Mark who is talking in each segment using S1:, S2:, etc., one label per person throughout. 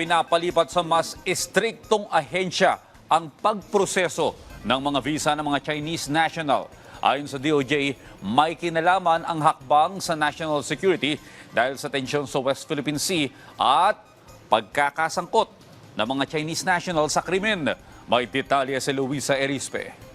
S1: pinapalipat sa mas estriktong ahensya ang pagproseso ng mga visa ng mga Chinese national. Ayon sa DOJ, may kinalaman ang hakbang sa national security dahil sa tensyon sa West Philippine Sea at pagkakasangkot ng mga Chinese national sa krimen. May detalye si Luisa Erispe.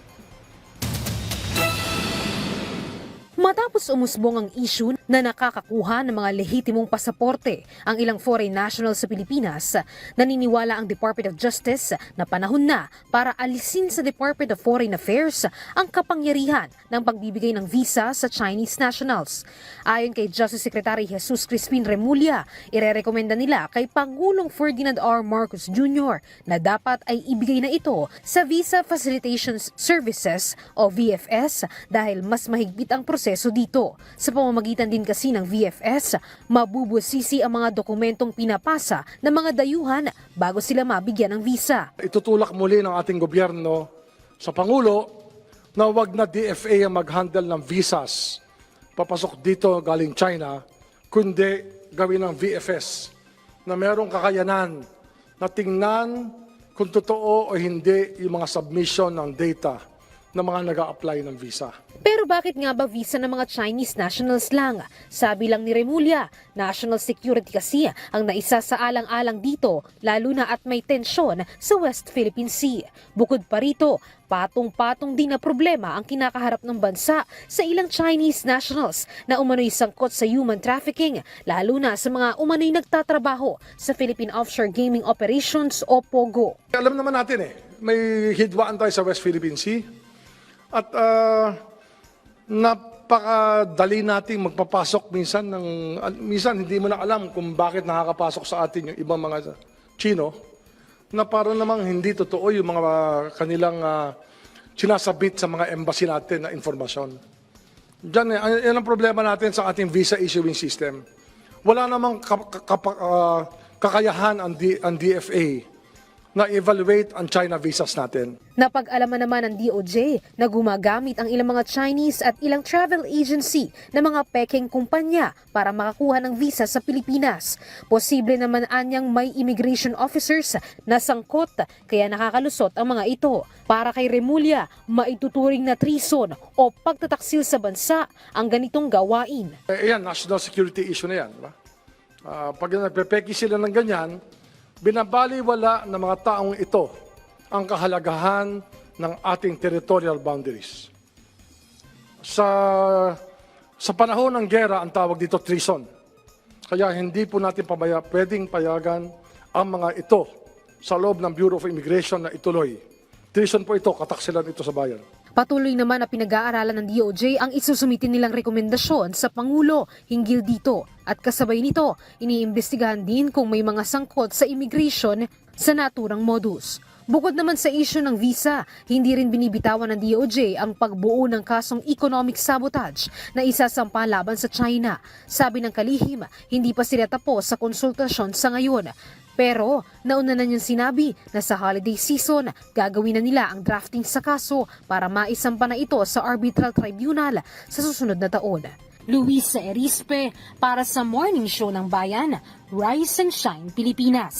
S2: Matapos umusbong ang issue na nakakakuha ng mga lehitimong pasaporte ang ilang foreign national sa Pilipinas, naniniwala ang Department of Justice na panahon na para alisin sa Department of Foreign Affairs ang kapangyarihan ng pagbibigay ng visa sa Chinese nationals. Ayon kay Justice Secretary Jesus Crispin Remulla, irerekomenda nila kay Pangulong Ferdinand R. Marcos Jr. na dapat ay ibigay na ito sa Visa Facilitation Services o VFS dahil mas mahigpit ang proseso dito. Sa pamamagitan din kasi ng VFS, mabubusisi ang mga dokumentong pinapasa ng mga dayuhan bago sila mabigyan ng visa.
S3: itutulak muli ng ating gobyerno sa Pangulo na wag na DFA ang mag-handle ng visas papasok dito galing China, kundi gawin ng VFS na merong kakayanan na tingnan kung totoo o hindi yung mga submission ng data ng mga nag apply ng visa.
S2: Pero bakit nga ba visa ng mga Chinese nationals lang? Sabi lang ni Remulla, national security kasi ang naisa sa alang-alang dito, lalo na at may tensyon sa West Philippine Sea. Bukod pa rito, patong-patong din na problema ang kinakaharap ng bansa sa ilang Chinese nationals na umano'y sangkot sa human trafficking, lalo na sa mga umano'y nagtatrabaho sa Philippine Offshore Gaming Operations o POGO.
S3: Alam naman natin eh, may hidwaan tayo sa West Philippine Sea. At ah, napakadali nating magpapasok minsan ng al- minsan hindi mo na alam kung bakit nakakapasok sa atin yung ibang mga Chino na para namang hindi totoo yung mga kanilang ah, sinasabit sa mga embassy natin na informasyon. Diyan, yan ang problema natin sa ating visa issuing system. Wala namang kap- kapa- ah, kakayahan ang, D- ang DFA na evaluate ang China visas natin.
S2: Napag-alaman naman ng DOJ na gumagamit ang ilang mga Chinese at ilang travel agency na mga peking kumpanya para makakuha ng visa sa Pilipinas. Posible naman anyang may immigration officers na sangkot kaya nakakalusot ang mga ito. Para kay Remulla, maituturing na treason o pagtataksil sa bansa ang ganitong gawain.
S3: Eh, yan, national security issue na yan. Diba? Ah, pag nagpepeki sila ng ganyan, binabaliwala ng mga taong ito ang kahalagahan ng ating territorial boundaries. Sa, sa panahon ng gera, ang tawag dito treason. Kaya hindi po natin pabaya, pwedeng payagan ang mga ito sa loob ng Bureau of Immigration na ituloy. Treason po ito, kataksilan ito sa bayan.
S2: Patuloy naman na pinag-aaralan ng DOJ ang isusumitin nilang rekomendasyon sa Pangulo hinggil dito. At kasabay nito, iniimbestigahan din kung may mga sangkot sa immigration sa naturang modus. Bukod naman sa isyu ng visa, hindi rin binibitawan ng DOJ ang pagbuo ng kasong economic sabotage na isasampa laban sa China. Sabi ng kalihim, hindi pa sila tapos sa konsultasyon sa ngayon. Pero nauna na niyang sinabi na sa holiday season, gagawin na nila ang drafting sa kaso para maisampa na ito sa arbitral tribunal sa susunod na taon. Luisa Erispe para sa Morning Show ng Bayan, Rise and Shine Pilipinas.